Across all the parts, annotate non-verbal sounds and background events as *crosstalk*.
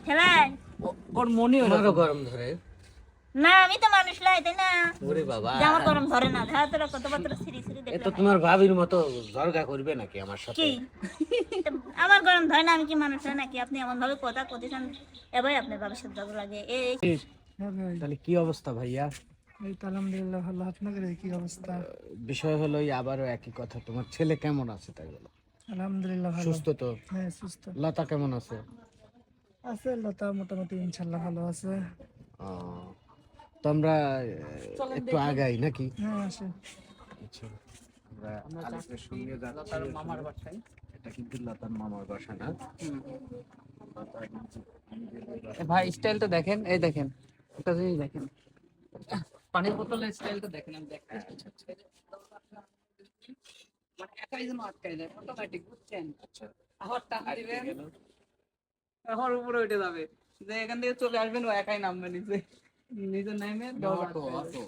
খেলায় ও- ওর মনে হলো গরম ধরে। না আমি তো মানুষ লাই তাই না? ওরে বাবা। আমার গরম ধরে না। ধরা তোরা কত বছর সিরি সিরি এ তো তোমার ভাবির মতো জর্গা করবে নাকি আমার সাথে? কি? আমার গরম ধরে না আমি কি মানুষ নাকি? আপনি এমন ভাবে কথা এবার আপনার ভবিষ্যৎ ভালো লাগে। এই তাহলে কি অবস্থা ভাইয়া? এই তো আলহামদুলিল্লাহ ভালো আপনাদের কি অবস্থা। বিষয় হলো আবারও একই কথা তোমার ছেলে কেমন আছে তাই বলো? আলহামদুলিল্লাহ সুস্থ তো? হ্যাঁ সুস্থ। লতা কেমন আছে? আছে লতা মোটামুটি ইনশাল্লাহ ভালো আছে। ও, তো আমরা একটু আগাই নাকি? হ্যাঁ আছে আচ্ছা আমরা আলিফের সঙ্গে যাচ্ছি মামার বাসায়। এটা কিন্তু লতার মামার বাসা না? ভাই স্টাইলটা দেখেন এই দেখেন একটা জিনিস দেখেন। পানির বোতলের স্টাইলটা দেখেন আমি দেখতে মানে একাই যেন আটকাই যায় অটোমেটিক বুঝছেন? আচ্ছা। আবার টান দিবেন আবার উপরে উঠে যাবে। যে এখান থেকে চলে আসবেন ও একাই নামবে নিচে। নিজে নেমে অটো অটো।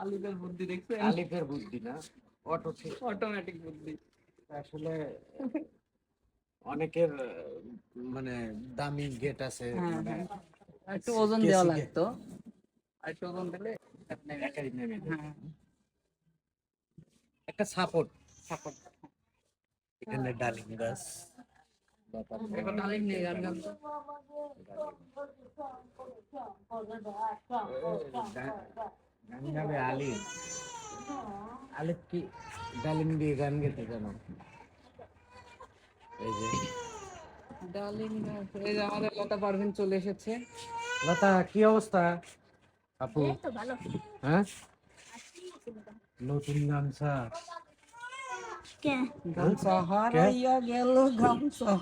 আলিদের বুদ্ধি দেখছেন? আলিফের বুদ্ধি না অটো অটোমেটিক বুদ্ধি। আসলে অনেকের মানে দামি গেট আছে হ্যাঁ, মানে হ্যাঁ। একটু ওজন দেওয়া লাগতো। একটু ওজন দিলে একাই নেমে হ্যাঁ একটা সাপোর্ট সাপোর্ট এখানে ডালিম গাছ। গান গান তো। গান গাবে আলিফ আলিফ কি ডালিম দিয়ে গান গেতে কেন? এই যে। ডালিম এই যে আমাদের লতা পারভিন চলে এসেছে। লতা কি অবস্থা? আপু? হ্যাঁ? নতুন গামছা। গামছা হারাইয়া গেল গামছা।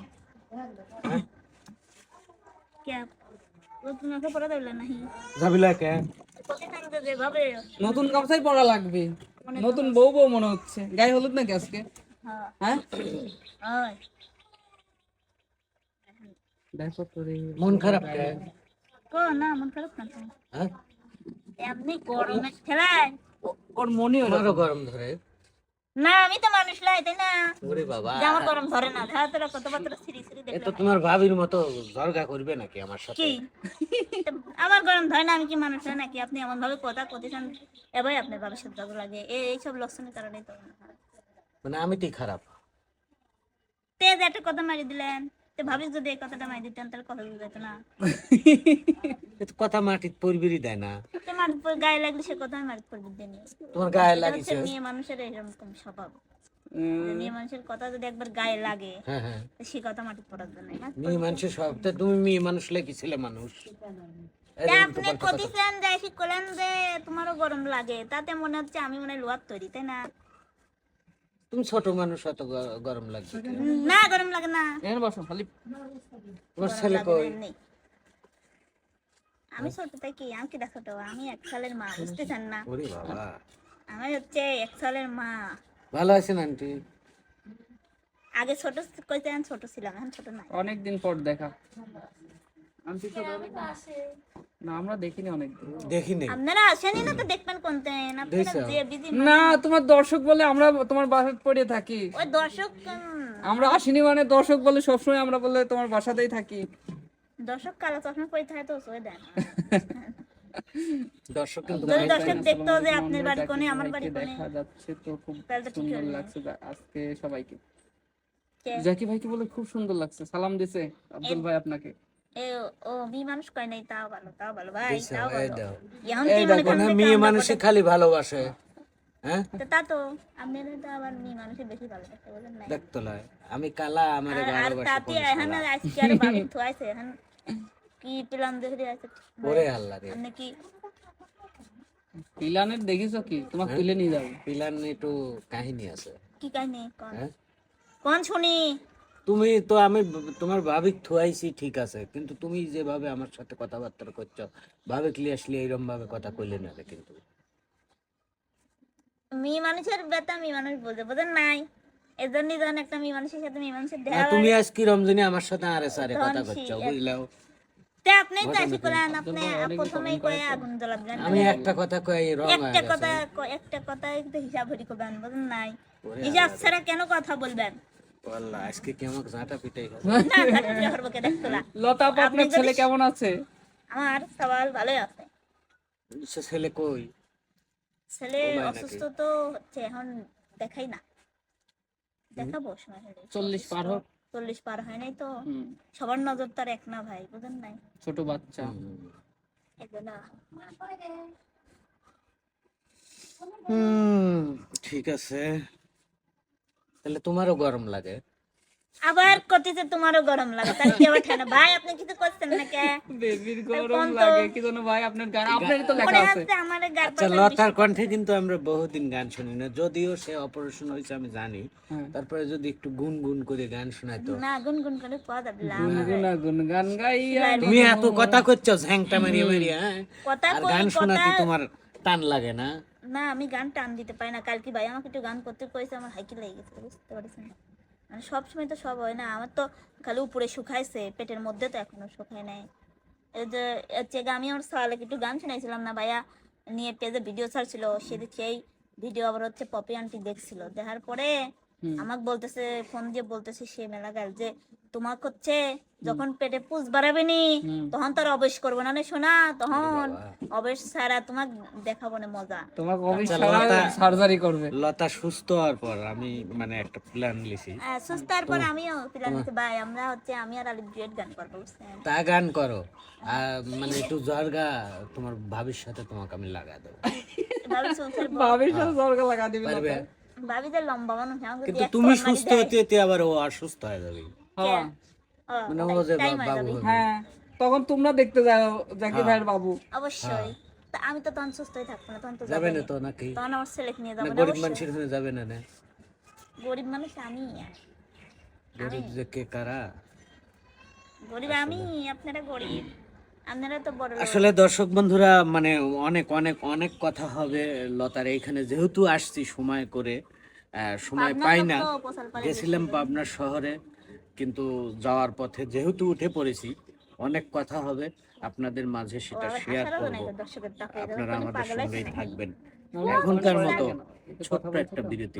কে ও তোমাকে পড়া দিল নাহি যাবিলা কে প্রতিদিন তো যেভাবে নতুন গামছাই পরা লাগবে নতুন বউ বউ মনে হচ্ছে গায়ে হলুদ নাকি আজকে হ্যাঁ হ্যাঁ দেখো তোরে মন খারাপ কে কো না মন খারাপ না হ্যাঁ এমনি গরমে খেলায় ওর মনে হলো গরম ধরে না আমি তো মানুষ লাই তাই না ওরে বাবা আমার গরম ধরে না ধরা কত সিরি এ তো তোমার ভাবির মতো জর্গা করবে নাকি আমার সাথে? কি? আমার গরম ধরে না আমি কি মানুষ হয় নাকি? আপনি এমন ভাবে কথা কতেছেন এবার আপনার ভবিষ্যৎ ভালো লাগে। এই এইসব লক্ষণের কারণেই তো। মানে আমি তুই খারাপ। তেজ একটা কথা মারি দিলেন তো ভাবিস যদি এই কথাটা মারি দিতেন তাহলে কথা যেত না। কথা মাটিত পরিবেরই দেয় না। তো মার গায়ে লাগলে সে কথা মারি পড়বি দিন তোমার গায়ে লাগিছে। মেয়ে মানুষের এরকম স্বভাব। মেয়ে মানুষের কথা যদি একবার গায়ে লাগে হ্যাঁ হ্যাঁ। তো সে কথা মাটি পড়ার জন্য মেয়ে মানুষের সব তা তুমি মেয়ে মানুষ লেগে মানুষ? আপনি কতিছেন যে এসে করলেন যে তোমারও গরম লাগে। তাতে মনে হচ্ছে আমি মনে হয় তৈরি তাই না? তুমি ছোট মানুষ অত গরম কেন? না গরম লাগে না। এখানে বসো খালি। তোমার ছেলে কই? আমি ছোট থেকে আমি কিটা ছোট? আমি এক সালের মা বুঝতেছেন না? ওরে বাবা। আমি হচ্ছে এক সালের মা। ভালো আছেন আন্টি? আগে ছোট কইতে আমি ছোট ছিলাম এখন ছোট নাই। অনেক দিন পর দেখা। আমি তো ছোট না আমরা দেখিনি অনেক দিন দেখিনি। আপনারা আসেনি না তো দেখবেন কোনতে? আপনারা যে বিজি না তোমার দর্শক বলে আমরা তোমার বাসায় পড়ে থাকি। ওই দর্শক আমরা আসিনি মানে দর্শক বলে সবসময় আমরা বলে তোমার বাসাতেই থাকি। দর্শক কালো চশমা পরে থাকে তো সয়ে দেন *laughs* দর্শক কিন্তু দর্শক দেখতো যে আপনার বাড়ি কোনে আমার বাড়ি কোনে দেখা যাচ্ছে তো খুব সুন্দর লাগছে আজকে সবাইকে? জাকি ভাইকে বলে খুব সুন্দর লাগছে সালাম দিছে আব্দুল ভাই আপনাকে। এ ও মি মানুষ কয় নাই তাও ভালো তাও ভালো ভাই দিছে, তাও এই ভালো। দাও। এখন এই তুই মনে দেখো করেন না যে মেয়ে আমরা মানুষই কথা- খালি ভালোবাসে হ্যাঁ? আমি কালা আমার কি প্ল্যান দেখে আছে ওরে আল্লাহ রে। কি? পিলানের দেখিছো কি? তোমাকে তুলে নিয়ে যাব। পিলার একটু কাহিনী আছে। কি কাহিনী? কোন? হ্যাঁ? কোন শুনি? তুমি তো আমি তোমার ভাবিক থুয়াইছি ঠিক আছে। কিন্তু তুমি যেভাবে আমার সাথে কথাবার্তা করছ ভাবিক লিয়ে আসলে এইরকম ভাবে কথা কইলে না কিন্তু। মেয়ে মানুষের বেতা মেয়ে মানুষ বোঝে বোঝেন নাই। এজন্যই যখন একটা মেয়ে মানুষের সাথে মেয়ে মানুষের দেখা তুমি আজ কি রমজানে আমার সাথে আরে সারে কথা করছ বুঝলাও তে আপনি তো করেন আপনি প্রথমেই কয়ে আগুন জ্বালাবেন। আমি একটা কথা কই রং একটা কথা একটা কথা একটু হিসাব হরি করবেন বুঝেন নাই। হিসাব ছাড়া কেন কথা বলবেন? আল্লাহ আজকে কি ঝাঁটা পিটাই না চাকরি করব কে? দেখতো লতা আপনার ছেলে কেমন আছে? আমার সওয়াল আছে। সে ছেলে কই? ছেলে? অসুস্থ তো হচ্ছে এখন দেখাই না। দেখাবো সময় হলে। চল্লিশ পার হোক। চল্লিশ পার হয় নাই তো। সবার নজর তার এক না ভাই বুঝেন নাই? ছোট বাচ্চা। হম হুম ঠিক আছে। তাহলে তোমারও গরম লাগে? আবার কতিতে তোমারও গরম লাগে। তার কি আবার ঠান্ডা? ভাই আপনি কিছু করছেন না কে বেবির গরম লাগে কি জানো ভাই আপনার গান আপনারই তো লেখা আছে। আমার গার আচ্ছা লতার কণ্ঠে কিন্তু আমরা বহুদিন গান শুনি না যদিও সে অপারেশন হয়েছে আমি জানি। হ্যাঁ। তারপরে যদি একটু গুনগুন করে গান শোনাইতো না গুনগুন করে পাওয়া যাবে না গুনগুনা গুনগান গাইয়া তুমি এত কথা করছ ঝ্যাংটা মারিয়ে মারিয়ে হ্যাঁ? কথা কই গান শোনাতে তোমার টান লাগে না। না আমি গান টান দিতে পারি না। কালকে ভাই আমাকে একটু গান করতে কইছে আমার হাইকি লেগে গেছে বুঝতে পারছেন? মানে সব সময় তো সব হয় না আমার তো খালি উপরে শুকাইছে, পেটের মধ্যে তো এখনও শুকায় নাই হচ্ছে আমি আমার সালে একটু গান শোনাইছিলাম না ভাইয়া, নিয়ে পেজে ভিডিও ছাড়ছিল, সে সেই ভিডিও আবার হচ্ছে পপি আন্টি দেখছিল দেখার পরে। আমাকে বলতেছে ফোন দিয়ে বলতেছে সে মেলা গাল যে তোমাকে হচ্ছে যখন পেটে পুষ বাড়াবে নি। তখন তোর অবেশ করব না শোনা তখন। অবেশ ছাড়া তোমাকে দেখাবো না মজা। তোমাকে অফিস আচ্ছা, সার্জারি করবে। লতা সুস্থ হওয়ার পর আমি মানে একটা প্ল্যান লিছি সুস্থ হওয়ার পর আমিও প্ল্যান নিতে ভাই আমরা হচ্ছে আমি আর আলিফ ডুয়েট গান করব তা গান করো। আর মানে একটু জর্গা তোমার ভাবির সাথে তোমাকে আমি লাগা দেবো। ভাবির সাথে দরকার লাগা দিবে পারবে লম্বা মানুষ কিন্তু তুমি সুস্থ হতে হতে আবার ও অসুস্থ হয়ে যাবে। হ্যাঁ। মানে ও যে বাবু হ্যাঁ তখন তোমরা দেখতে যাও জাকির ভাইয়ের বাবু। অবশ্যই। আমি তো তখন সুস্থই থাকব না তখন তো হ্যাঁ। যাবে না তো নাকি? তখন আমার ছেলেকে নিয়ে যাব না গরিব মানুষের হয়ে যাবে না না? গরিব মানুষ আমি। গরিব যে কে কারা? গরিব আমি আপনারা গরিব। আসলে দর্শক বন্ধুরা মানে অনেক অনেক অনেক কথা হবে লতার এইখানে। যেহেতু আসছি সময় করে সময় পাই না গেছিলাম পাবনার শহরে কিন্তু যাওয়ার পথে যেহেতু উঠে পড়েছি অনেক কথা হবে। আপনাদের মাঝে সেটা শেয়ার করব। আপনারা আমাদের সঙ্গেই থাকবেন। এখনকার মতো। ছোট্ট একটা বিরতি